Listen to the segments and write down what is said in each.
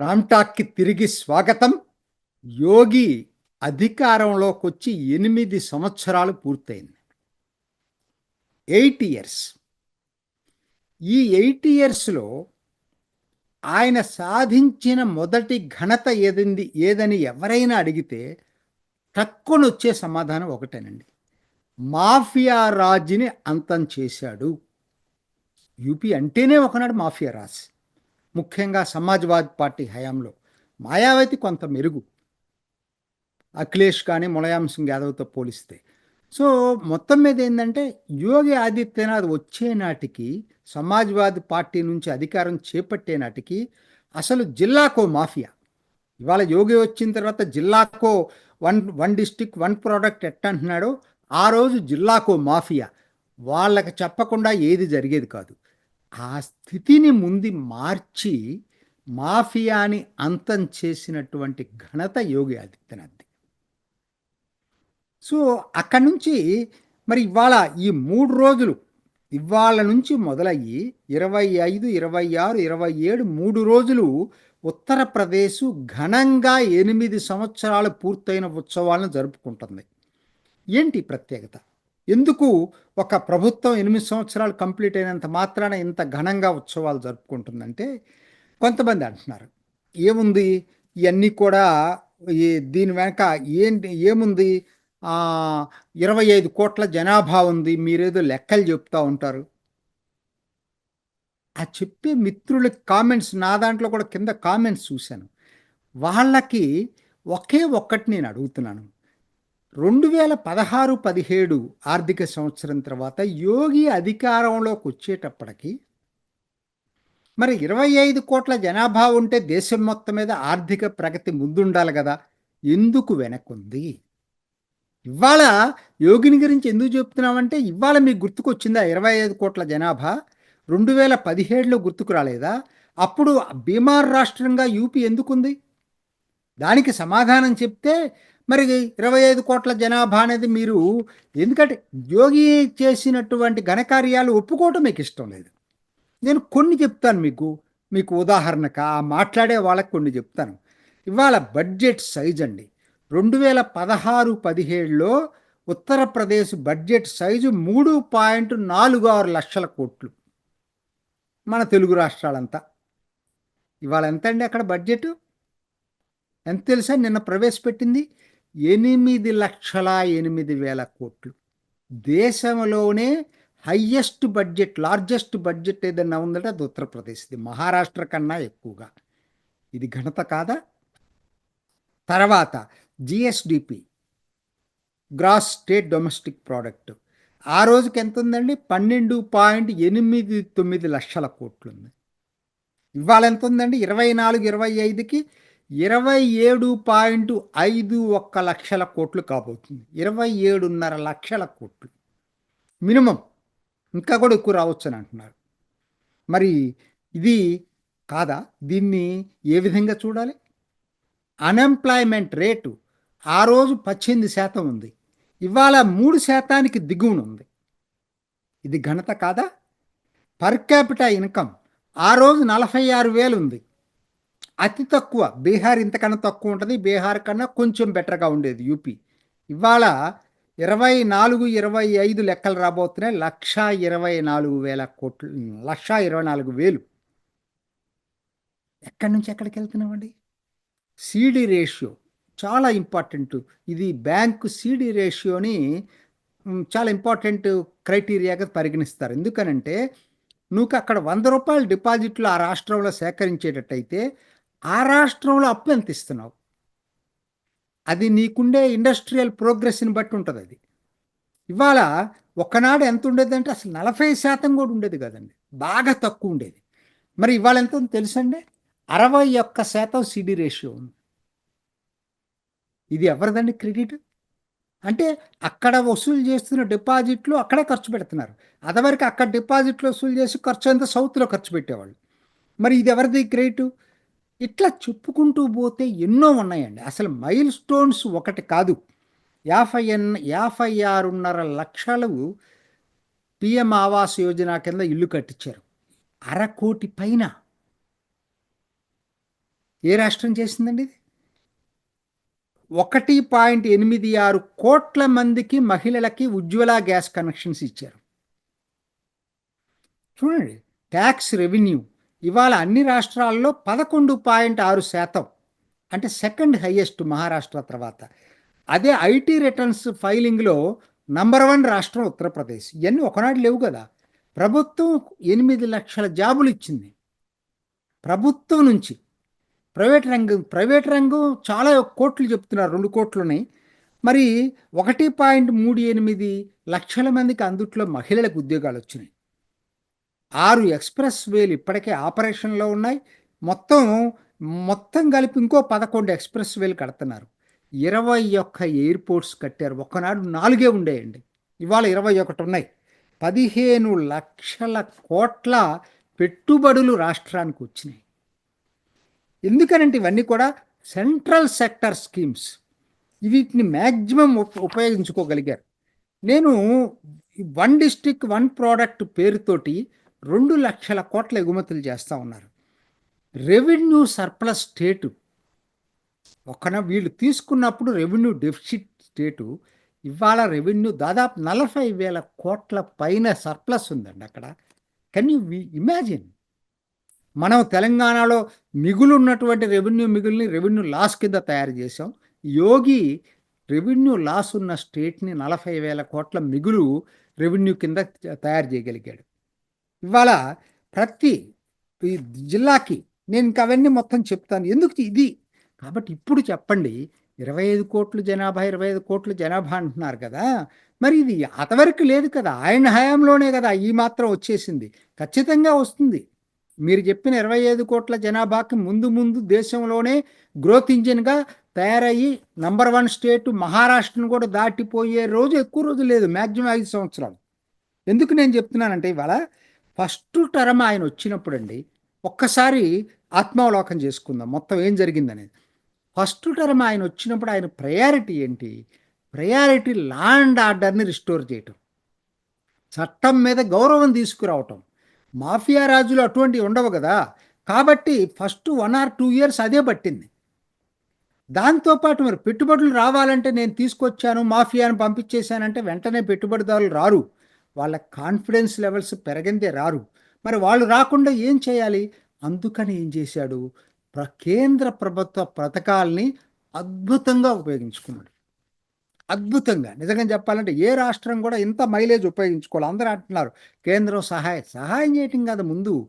రామ్టాక్కి తిరిగి స్వాగతం. యోగి అధికారంలోకి వచ్చి ఎనిమిది సంవత్సరాలు పూర్తయింది. Eight years. ఈ ఎయిట్ ఇయర్స్లో ఆయన సాధించిన మొదటి ఘనత ఏదంది ఏదని ఎవరైనా అడిగితే వచ్చే సమాధానం ఒకటేనండి. మాఫియా రాజుని అంతం చేశాడు. యూపీ అంటేనే ఒకనాడు మాఫియా రాజ్. ముఖ్యంగా సమాజ్వాద్ పార్టీ హయాంలో. మాయావతి కొంత మెరుగు. అఖిలేష్ కానీ ములాయం సింగ్ యాదవ్తో పోలిస్తే. సో మొత్తం మీద ఏంటంటే యోగి ఆదిత్యనాథ్ వచ్చే నాటికి సమాజ్వాదీ పార్టీ నుంచి అధికారం చేపట్టే నాటికి అసలు జిల్లాకో మాఫియా. ఇవాళ యోగి వచ్చిన తర్వాత జిల్లాకో one one district one product ఎట్ట అంటున్నాడో ఆ రోజు జిల్లాకో మాఫియా. వాళ్ళకి చెప్పకుండా ఏది జరిగేది కాదు. ఆ స్థితిని ముందు మార్చి మాఫియాని అంతం చేసినటువంటి ఘనత యోగి ఆదిత్యనాథ్ది. సో అక్కడి నుంచి మరి ఇవాళ ఈ మూడు రోజులు ఇవాళ నుంచి మొదలయ్యి ఇరవై ఐదు ఇరవై ఆరు ఇరవై ఏడు మూడు రోజులు ఉత్తరప్రదేశ్ ఘనంగా ఎనిమిది సంవత్సరాలు పూర్తయిన ఉత్సవాలను జరుపుకుంటుంది. ఏంటి ప్రత్యేకత? ఎందుకు ఒక ప్రభుత్వం ఎనిమిది సంవత్సరాలు కంప్లీట్ అయినంత మాత్రాన ఇంత ఘనంగా ఉత్సవాలు జరుపుకుంటుందంటే కొంతమంది అంటున్నారు ఏముంది? ఇవన్నీ కూడా ఈ దీని వెనక ఏంటి? ఏముంది? ఇరవై ఐదు కోట్ల జనాభా ఉంది మీరేదో లెక్కలు చెప్తూ ఉంటారు. ఆ చెప్పే మిత్రుల కామెంట్స్ నా దాంట్లో కూడా కింద కామెంట్స్ చూశాను. వాళ్ళకి ఒకే ఒక్కటి నేను అడుగుతున్నాను. రెండు వేల పదహారు పదిహేడు ఆర్థిక సంవత్సరం తర్వాత యోగి అధికారంలోకి వచ్చేటప్పటికి మరి ఇరవై ఐదు కోట్ల జనాభా ఉంటే దేశం మొత్తం మీద ఆర్థిక ప్రగతి ముందుండాలి కదా. ఎందుకు వెనకుంది ఇవాళ యోగిని గురించి ఎందుకు చెప్తున్నామంటే ఇవాళ మీకు గుర్తుకొచ్చిందా ఇరవై ఐదు కోట్ల జనాభా? రెండు వేల పదిహేడులో గుర్తుకు రాలేదా? అప్పుడు బీమార్ రాష్ట్రంగా యూపీ ఎందుకుంది? దానికి సమాధానం చెప్తే మరి ఇరవై ఐదు కోట్ల జనాభా అనేది మీరు ఎందుకంటే యోగి చేసినటువంటి ఘనకార్యాలు ఒప్పుకోవటం మీకు ఇష్టం లేదు. నేను కొన్ని చెప్తాను మీకు మీకు ఉదాహరణక మాట్లాడే వాళ్ళకి కొన్ని చెప్తాను. ఇవాళ బడ్జెట్ సైజ్ అండి. రెండు వేల పదహారు పదిహేడులో ఉత్తరప్రదేశ్ బడ్జెట్ సైజు మూడు పాయింట్ నాలుగు ఆరు లక్షల కోట్లు. మన తెలుగు రాష్ట్రాలంతా. ఇవాళ ఎంత అండి అక్కడ బడ్జెట్? ఎంత తెలుసా? నిన్న ప్రవేశపెట్టింది ఎనిమిది లక్షల ఎనిమిది వేల కోట్లు. దేశంలోనే హయ్యెస్ట్ బడ్జెట్ లార్జెస్ట్ బడ్జెట్ ఏదన్నా ఉందంటే అది ఉత్తరప్రదేశ్ది మహారాష్ట్ర కన్నా ఎక్కువగా. ఇది ఘనత కాదా? తర్వాత GSDP gross state domestic product. ఆ రోజుకి ఎంత ఉందండి పన్నెండు పాయింట్ ఎనిమిది తొమ్మిది లక్షల కోట్లు ఉంది ఇవాళ ఎంత ఉందండి ఇరవై నాలుగు ఇరవై ఐదుకి ఇరవై ఏడు పాయింట్ ఐదు ఒక్క లక్షల కోట్లు కాబోతుంది. ఇరవై ఏడున్నర లక్షల కోట్లు. మినిమం. ఇంకా కూడా ఎక్కువ రావచ్చు అని అంటున్నారు. మరి ఇది కాదా? దీన్ని ఏ విధంగా చూడాలి? అన్ఎంప్లాయ్మెంట్ రేటు ఆ రోజు పద్దెనిమిది శాతం ఉంది. ఇవాళ మూడు శాతానికి దిగువన ఉంది. ఇది ఘనత కాదా? పర్ క్యాపిటల్ ఇన్కమ్ ఆ రోజు నలభై ఆరు వేలు ఉంది. అతి తక్కువ. బీహార్ ఇంతకన్నా తక్కువ ఉంటుంది. బీహార్ కన్నా కొంచెం బెటర్గా ఉండేది యూపీ. ఇవాళ ఇరవై నాలుగు ఇరవై ఐదు లెక్కలు రాబోతున్నాయి. లక్ష ఇరవై నాలుగు వేల కోట్లు లక్ష ఇరవై నాలుగు వేలు. ఎక్కడి నుంచి ఎక్కడికి వెళ్తున్నామండి? CD ratio. చాలా ఇంపార్టెంట్. ఇది బ్యాంకు సీడీ రేషియోని చాలా ఇంపార్టెంట్ క్రైటీరియాగా పరిగణిస్తారు. ఎందుకనంటే నువ్వు అక్కడ వంద రూపాయలు డిపాజిట్లు ఆ రాష్ట్రంలో సేకరించేటట్టయితే ఆ రాష్ట్రంలో అప్పు ఎంత ఇస్తున్నావు అది నీకుండే ఇండస్ట్రియల్ ప్రోగ్రెస్ని బట్టి ఉంటుంది అది. ఇవాళ ఒక్కనాడు ఎంత ఉండేది అంటే అసలు నలభై శాతం కూడా ఉండేది కదండి. బాగా తక్కువ ఉండేది. మరి ఇవాళ ఎంత తెలుసండి? అరవై ఒక్క శాతం సిడి రేషియో ఉంది. ఇది ఎవరిదండి క్రెడిట్? అంటే అక్కడ వసూలు చేస్తున్న డిపాజిట్లు అక్కడే ఖర్చు పెడుతున్నారు. అదవరకు అక్కడ డిపాజిట్లు వసూలు చేసి ఖర్చు అంతా సౌత్లో ఖర్చు పెట్టేవాళ్ళు. మరి ఇది ఎవరిది క్రెడిట్? ఇట్లా చెప్పుకుంటూ పోతే ఎన్నో ఉన్నాయండి. అసలు మైల్ స్టోన్స్ ఒకటి కాదు. యాభై ఎన్ యాభై ఆరున్నర లక్షలు పిఎం ఆవాస్ యోజన కింద ఇల్లు కట్టించారు. అరకోటి పైన. ఏ రాష్ట్రం చేసిందండి ఇది? ఒకటి పాయింట్ ఎనిమిది ఆరు కోట్ల మందికి మహిళలకి ఉజ్వల గ్యాస్ కనెక్షన్స్ ఇచ్చారు. చూడండి ట్యాక్స్ రెవెన్యూ. ఇవాళ అన్ని రాష్ట్రాల్లో పదకొండు పాయింట్ ఆరు శాతం అంటే సెకండ్ హైయెస్ట్ మహారాష్ట్ర తర్వాత. అదే ఐటీ రిటర్న్స్ ఫైలింగ్లో నంబర్ వన్ రాష్ట్రం ఉత్తరప్రదేశ్. ఇవన్నీ ఒకనాడు లేవు కదా. ప్రభుత్వం ఎనిమిది లక్షల జాబులు ఇచ్చింది. ప్రభుత్వం నుంచి. ప్రైవేట్ రంగం ప్రైవేట్ రంగం చాలా కోట్లు చెప్తున్నారు రెండు కోట్లున్నాయి మరి ఒకటి పాయింట్ మూడు ఎనిమిది లక్షల మందికి అందుట్లో మహిళలకు ఉద్యోగాలు వచ్చినాయి. ఆరు ఎక్స్ప్రెస్ వేలు ఇప్పటికే ఆపరేషన్లో ఉన్నాయి. మొత్తం మొత్తం కలిపి ఇంకో పదకొండు ఎక్స్ప్రెస్ వేలు కడుతున్నారు. ఇరవై ఒక్క ఎయిర్పోర్ట్స్ కట్టారు. ఒకనాడు నాలుగే ఉండేయండి. ఇవాళ ఇరవై ఒకటి ఉన్నాయి. పదిహేను లక్షల కోట్ల పెట్టుబడులు రాష్ట్రానికి వచ్చినాయి. ఎందుకనంటే ఇవన్నీ కూడా సెంట్రల్ సెక్టర్ స్కీమ్స్. వీటిని మ్యాక్సిమం ఉపయోగించుకోగలిగారు. నేను వన్ డిస్టిక్ వన్ ప్రోడక్ట్ పేరుతోటి రెండు లక్షల కోట్ల ఎగుమతులు చేస్తూ ఉన్నారు. రెవెన్యూ సర్ప్లస్ స్టేటు ఒకన వీళ్ళు తీసుకున్నప్పుడు రెవెన్యూ డెఫిసిట్ స్టేటు ఇవాళ రెవెన్యూ దాదాపు నలభై వేల కోట్ల పైన సర్ప్లస్ ఉందండి అక్కడ. కెన్ యూ ఇమాజిన్ మనం తెలంగాణలో మిగులు ఉన్నటువంటి రెవెన్యూ మిగుల్ని రెవెన్యూ లాస్ కింద తయారు చేసాం యోగి రెవెన్యూ లాస్ ఉన్న స్టేట్ని నలభై వేల కోట్ల మిగులు రెవెన్యూ కింద తయారు చేయగలిగాడు. ఇవాళ ప్రతి ఈ జిల్లాకి నేను ఇంకా అవన్నీ మొత్తం చెప్తాను. ఎందుకు ఇది? కాబట్టి ఇప్పుడు చెప్పండి. ఇరవై ఐదు కోట్ల జనాభా ఇరవై ఐదు కోట్ల జనాభా అంటున్నారు కదా. మరి ఇది అంతవరకు లేదు కదా. ఆయన హయాంలోనే కదా ఈ మాత్రం వచ్చేసింది. ఖచ్చితంగా వస్తుంది. మీరు చెప్పిన ఇరవై ఐదు కోట్ల జనాభాకి ముందు ముందు దేశంలోనే గ్రోత్ ఇంజిన్గా తయారయ్యి నంబర్ వన్ స్టేట్ మహారాష్ట్రను కూడా దాటిపోయే రోజు ఎక్కువ రోజు లేదు. మ్యాక్సిమం ఐదు సంవత్సరాలు. ఎందుకు నేను చెప్తున్నానంటే ఇవాళ ఫస్ట్ టర్మ్ ఆయన వచ్చినప్పుడు అండి ఒక్కసారి ఆత్మావలోకం చేసుకుందాం. మొత్తం ఏం జరిగిందనేది. ఫస్ట్ టర్మ్ ఆయన వచ్చినప్పుడు ఆయన ప్రయారిటీ ఏంటి? ప్రయారిటీ ల్యాండ్ ఆర్డర్ని రిస్టోర్ చేయటం. చట్టం మీద గౌరవం తీసుకురావటం. మాఫియా రాజులు అటువంటివి ఉండవు కదా. కాబట్టి first one or two years అదే పట్టింది. దాంతోపాటు మరి పెట్టుబడులు రావాలంటే నేను తీసుకొచ్చాను మాఫియాను పంపించేశానంటే వెంటనే పెట్టుబడిదారులు రారు. వాళ్ళ కాన్ఫిడెన్స్ లెవెల్స్ పెరగిందే రారు. మరి వాళ్ళు రాకుండా ఏం చేయాలి? అందుకని ఏం చేశాడు? ప్ర కేంద్ర ప్రభుత్వ పథకాల్ని అద్భుతంగా ఉపయోగించుకున్నాడు. అద్భుతంగా. నిజంగా చెప్పాలంటే ఏ రాష్ట్రం కూడా ఇంత మైలేజ్ ఉపయోగించుకోవాలి? అందరూ అంటున్నారు కేంద్రం సహాయం. సహాయం చేయటం కాదు ముందు.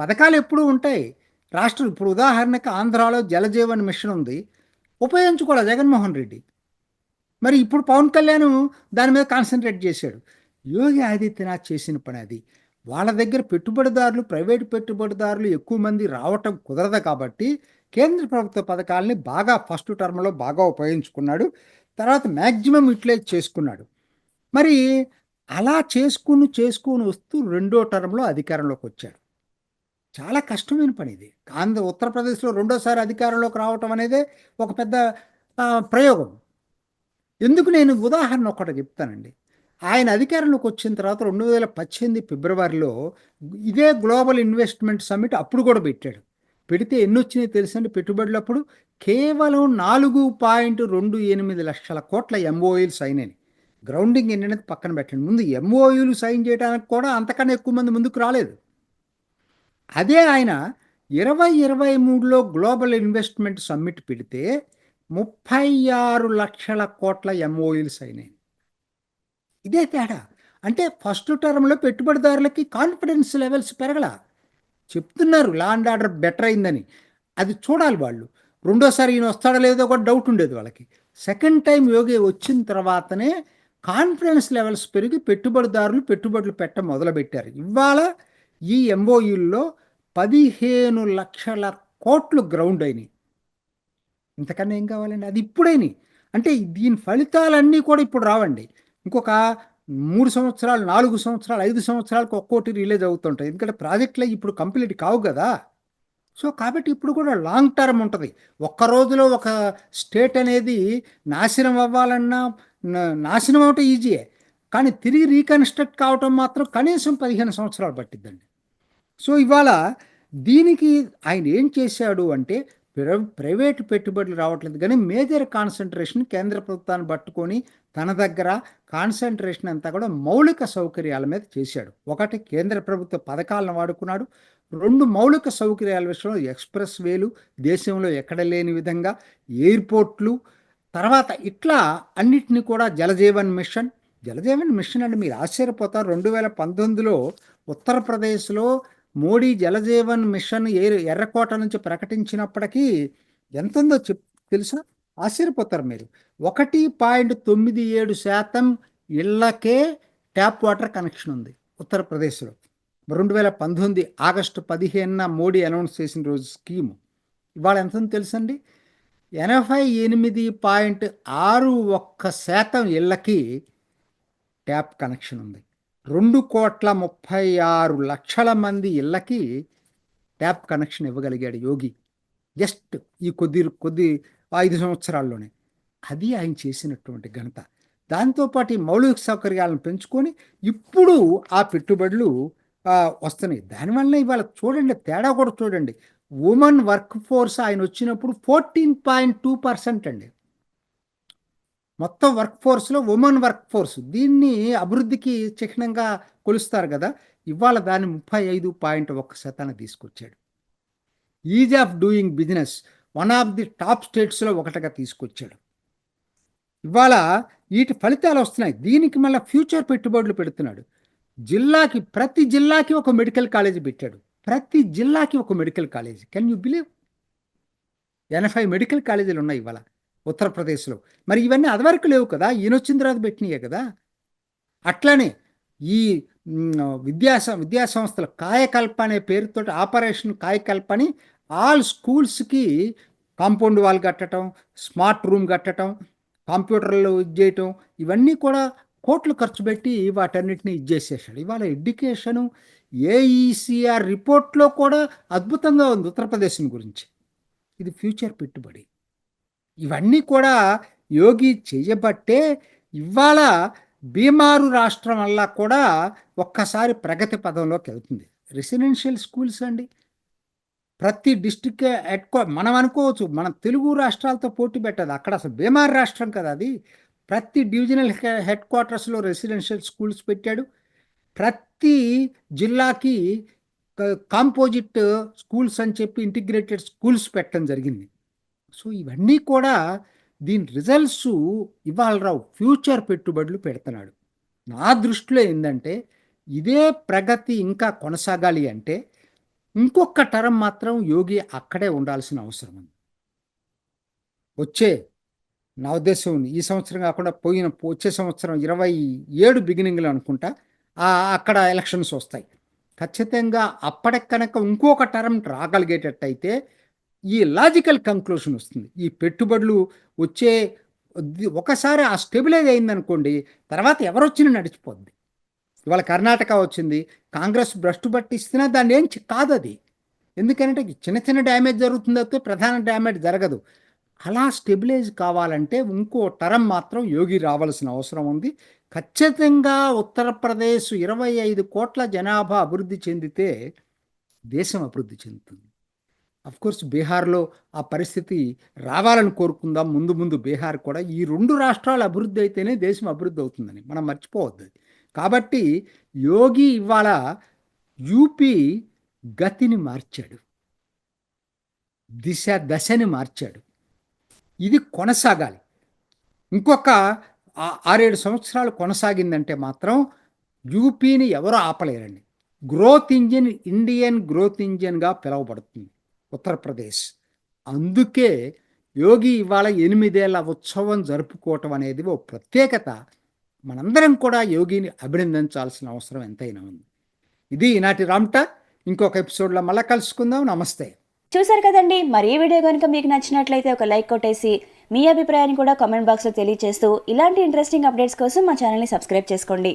పథకాలు ఎప్పుడూ ఉంటాయి. రాష్ట్రం ఇప్పుడు ఉదాహరణకు ఆంధ్రాలో జలజీవన్ మిషన్ ఉంది. ఉపయోగించుకోవాలి జగన్మోహన్ రెడ్డి. మరి ఇప్పుడు పవన్ కళ్యాణ్ దాని మీద కాన్సన్ట్రేట్ చేశాడు. యోగి ఆదిత్యనాథ్ చేసిన పని అది. వాళ్ళ దగ్గర పెట్టుబడిదారులు ప్రైవేటు పెట్టుబడిదారులు ఎక్కువ మంది రావటం కుదరదు కాబట్టి కేంద్ర ప్రభుత్వ పథకాలని బాగా ఫస్ట్ టర్మ్లో బాగా ఉపయోగించుకున్నాడు. తర్వాత మ్యాక్సిమం యూటిలైజ్ చేసుకున్నాడు. మరి అలా చేసుకుని చేసుకుని వస్తూ రెండో టర్మ్లో అధికారంలోకి వచ్చాడు. చాలా కష్టమైన పని ఇది. ఆంధ్ర ఉత్తరప్రదేశ్లో రెండోసారి అధికారంలోకి రావటం అనేదే ఒక పెద్ద ప్రయోగం. ఎందుకు నేను ఉదాహరణ ఒకటి చెప్తానండి. ఆయన అధికారంలోకి వచ్చిన తర్వాత రెండు వేల పద్దెనిమిది ఫిబ్రవరిలో ఇదే గ్లోబల్ ఇన్వెస్ట్మెంట్ సమ్మిట్ అప్పుడు కూడా పెట్టాడు. పెడితే ఎన్ని వచ్చినాయి తెలుసండి పెట్టుబడులు అప్పుడు కేవలం నాలుగు పాయింట్ రెండు ఎనిమిది లక్షల కోట్ల ఎంఓయూలు సైన్ అయినాయి. గ్రౌండింగ్ ఎన్నైనా పక్కన పెట్టండి. ముందు ఎంఓయూలు సైన్ చేయడానికి కూడా అంతకన్నా ఎక్కువ మంది ముందుకు రాలేదు. అదే ఆయన ఇరవై ఇరవై మూడులో గ్లోబల్ ఇన్వెస్ట్మెంట్ సమ్మిట్ పెడితే ముప్పై ఆరు లక్షల కోట్ల ఎంఓయూలు సైన్ అయినాయి. ఇదే తేడా. అంటే ఫస్ట్ టర్మ్లో పెట్టుబడిదారులకి కాన్ఫిడెన్స్ లెవెల్స్ పెరగల. చెప్తున్నారు లా అండ్ ఆర్డర్ బెటర్ అయిందని. అది చూడాలి వాళ్ళు. రెండోసారి ఈయన వస్తాడో లేదో కూడా డౌట్ ఉండేది వాళ్ళకి. సెకండ్ టైం యోగి వచ్చిన తర్వాతనే కాన్ఫిడెన్స్ లెవెల్స్ పెరిగి పెట్టుబడిదారులు పెట్టుబడులు పెట్ట మొదలుపెట్టారు. ఇవాళ ఈ ఎంఓయూల్లో పదిహేను లక్షల కోట్లు గ్రౌండ్ అయినాయి. ఇంతకన్నా ఏం కావాలండి? అది ఇప్పుడైనాయి. అంటే దీని ఫలితాలన్నీ కూడా ఇప్పుడు రావండి. ఇంకొక మూడు సంవత్సరాలు నాలుగు సంవత్సరాలు ఐదు సంవత్సరాలకు ఒక్కోటి రిలీజ్ అవుతుంటాయి. ఎందుకంటే ప్రాజెక్టులు ఇప్పుడు కంప్లీట్ కావు కదా. సో కాబట్టి ఇప్పుడు కూడా లాంగ్ టర్మ్ ఉంటుంది. ఒక్క రోజులో ఒక స్టేట్ అనేది నాశనం అవ్వాలన్నా నాశనం అవటం ఈజీయే. కానీ తిరిగి రీకన్స్ట్రక్ట్ కావటం మాత్రం కనీసం పదిహేను సంవత్సరాలు పట్టిద్దండి. సో ఇవాళ దీనికి ఆయన ఏం చేశాడు అంటే ప్ర- ప్రైవేటు పెట్టుబడులు రావట్లేదు. కానీ మేజర్ కాన్సన్ట్రేషన్ కేంద్ర ప్రభుత్వాన్ని పట్టుకొని తన దగ్గర కాన్సన్ట్రేషన్ అంతా కూడా మౌలిక సౌకర్యాల మీద చేశాడు. ఒకటి కేంద్ర ప్రభుత్వ పథకాలను వాడుకున్నాడు. రెండు మౌలిక సౌకర్యాల విషయంలో ఎక్స్ప్రెస్ వేలు దేశంలో ఎక్కడ లేని విధంగా ఎయిర్పోర్ట్లు తర్వాత ఇట్లా అన్నిటినీ కూడా జలజీవన్ మిషన్. జలజీవన్ మిషన్ అంటే మీరు ఆశ్చర్యపోతారు. రెండు వేల పంతొమ్మిదిలో ఉత్తరప్రదేశ్లో మోడీ జలజీవన్ మిషన్ ఏ ఎర్రకోట నుంచి ప్రకటించినప్పటికీ ఎంత ఉందో చెప్ తెలుసా? ఆశ్చర్యపోతారు మీరు. ఒకటి పాయింట్ తొమ్మిది ఏడు శాతం ఇళ్ళకే ట్యాప్ వాటర్ కనెక్షన్ ఉంది ఉత్తరప్రదేశ్లో. రెండు వేల పంతొమ్మిది ఆగస్టు పదిహేనున మోడీ అనౌన్స్ చేసిన రోజు స్కీము. ఇవాళ ఎంత తెలుసండి? ఎనభై ఎనిమిది పాయింట్ ఆరు ఒక్క శాతం ఇళ్ళకి ట్యాప్ కనెక్షన్ ఉంది. రెండు కోట్ల ముప్పై ఆరు లక్షల మంది ఇళ్ళకి ట్యాప్ కనెక్షన్ ఇవ్వగలిగాడు యోగి. జస్ట్ ఈ కొద్ది కొద్ది ఐదు సంవత్సరాల్లోనే. అది ఆయన చేసినటువంటి ఘనత. దాంతోపాటు ఈ మౌలిక సౌకర్యాలను పెంచుకొని ఇప్పుడు ఆ పెట్టుబడులు వస్తున్నాయి. దానివల్ల ఇవాళ చూడండి తేడా కూడా చూడండి. ఉమెన్ వర్క్ ఫోర్స్ ఆయన వచ్చినప్పుడు ఫోర్టీన్ పాయింట్ టూ పర్సెంట్ అండి. మొత్తం వర్క్ ఫోర్స్లో ఉమెన్ వర్క్ ఫోర్స్. దీన్ని అభివృద్ధికి చిహ్నంగా కొలుస్తారు కదా. ఇవాళ దాన్ని ముప్పై ఐదు పాయింట్ ఒక్క శాతాన్ని తీసుకొచ్చాడు. Ease of doing business one of the top స్టేట్స్లో ఒకటిగా తీసుకొచ్చాడు. ఇవాళ వీటి ఫలితాలు వస్తున్నాయి. దీనికి మళ్ళీ ఫ్యూచర్ పెట్టుబడులు పెడుతున్నాడు. జిల్లాకి ప్రతి జిల్లాకి ఒక మెడికల్ కాలేజీ పెట్టాడు. ప్రతి జిల్లాకి ఒక medical college can you believe ఎనభై మెడికల్ కాలేజీలు ఉన్నాయి ఇవాళ ఉత్తరప్రదేశ్లో. మరి ఇవన్నీ అదివరకు లేవు కదా. ఈయన వచ్చిన తర్వాత పెట్టినాయే కదా. అట్లానే ఈ విద్యా సం- విద్యా సంస్థల కాయకల్ప అనే పేరుతో ఆపరేషన్ కాయకల్ప అని ఆల్ స్కూల్స్కి కాంపౌండ్ వాల్ కట్టడం స్మార్ట్ రూమ్ కట్టడం కంప్యూటర్లు ఇది చేయటం ఇవన్నీ కూడా కోట్లు ఖర్చు పెట్టి వాటన్నిటిని ఇచ్చేసేసాడు ఇవాళ ఎడ్యుకేషను ఏఈసిఆర్ రిపోర్ట్లో కూడా అద్భుతంగా ఉంది ఉత్తరప్రదేశ్ గురించి. ఇది ఫ్యూచర్ పెట్టుబడి. ఇవన్నీ కూడా యోగి చేయబట్టే ఇవాళ బీమారు రాష్ట్రం వల్ల కూడా ఒక్కసారి ప్రగతి పదంలోకి వెళ్తుంది. రెసిడెన్షియల్ స్కూల్స్ అండి. ప్రతి డిస్టిక్ హెడ్ క్వా మనం అనుకోవచ్చు మన తెలుగు రాష్ట్రాలతో పోటీ పెట్టదు. అక్కడ అసలు బీమార్ రాష్ట్రం కదా అది. ప్రతి డివిజనల్ హె- హెడ్ క్వార్టర్స్లో రెసిడెన్షియల్ స్కూల్స్ పెట్టాడు. ప్రతి జిల్లాకి కాంపోజిట్ స్కూల్స్ అని చెప్పి ఇంటిగ్రేటెడ్ స్కూల్స్ పెట్టడం జరిగింది. సో ఇవన్నీ కూడా దీని రిజల్ట్స్ ఇవాళ రావు ఫ్యూచర్ పెట్టుబడులు పెడుతున్నాడు. నా దృష్టిలో ఏంటంటే ఇదే ప్రగతి ఇంకా కొనసాగాలి అంటే ఇంకొక టరం మాత్రం యోగి అక్కడే ఉండాల్సిన అవసరం ఉంది. వచ్చే నా ఉద్దేశం ఈ సంవత్సరం కాకుండా పోయిన వచ్చే సంవత్సరం ఇరవై ఏడు బిగినింగ్లో అనుకుంటా అక్కడ ఎలక్షన్స్ వస్తాయి. ఖచ్చితంగా అప్పటికి కనుక ఇంకొక టర్మ్ రాగలిగేటట్టయితే ఈ లాజికల్ కంక్లూషన్ వస్తుంది. ఈ పెట్టుబడులు వచ్చే ఒకసారి ఆ స్టెబిలైజ్ అయిందనుకోండి తర్వాత ఎవరు వచ్చినా నడిచిపోద్ది. ఇవాళ కర్ణాటక వచ్చింది కాంగ్రెస్ భ్రష్టు పట్టిస్తున్నా దాన్ని ఏం కాదు అది ఎందుకంటే చిన్న చిన్న డ్యామేజ్ జరుగుతుంది తప్పితే ప్రధాన డ్యామేజ్ జరగదు. అలా స్టెబిలైజ్ కావాలంటే ఇంకో టరం మాత్రం యోగి రావాల్సిన అవసరం ఉంది. ఖచ్చితంగా ఉత్తరప్రదేశ్ ఇరవై ఐదు కోట్ల జనాభా అభివృద్ధి చెందితే దేశం అభివృద్ధి చెందుతుంది. కోర్స్ బీహార్లో ఆ పరిస్థితి రావాలని కోరుకుందాం. ముందు ముందు బీహార్ కూడా ఈ రెండు రాష్ట్రాలు అభివృద్ధి అయితేనే దేశం అభివృద్ధి అవుతుందని మనం మర్చిపోవద్దు కాబట్టి యోగి ఇవాళ యూపీ గతిని మార్చాడు. దిశ దశని మార్చాడు. ఇది కొనసాగాలి. ఇంకొక ఆరేడు సంవత్సరాలు కొనసాగిందంటే మాత్రం యూపీని ఎవరు ఆపలేరండి. గ్రోత్ ఇంజిన్ ఇండియన్ గ్రోత్ ఇంజిన్గా పిలువబడుతుంది. ఉత్తరప్రదేశ్. అందుకే యోగి ఇవాళ ఎనిమిదేళ్ళ ఉత్సవం జరుపుకోవటం అనేది ఓ ప్రత్యేకత. మనందరం కూడా యోగిని అభినందించాల్సిన అవసరం ఎంతైనా ఉంది. ఇది ఈనాటి రామ్ట. ఇంకొక ఎపిసోడ్లో మళ్ళీ కలుసుకుందాం. నమస్తే. చూసారు కదండి మరి ఈ వీడియో కనుక మీకు నచ్చినట్లయితే ఒక లైక్ కొట్టేసి మీ అభిప్రాయాన్ని కూడా కామెంట్ బాక్స్లో తెలియజేస్తూ ఇలాంటి ఇంట్రెస్టింగ్ అప్డేట్స్ కోసం మా ఛానల్ని సబ్స్క్రైబ్ చేసుకోండి.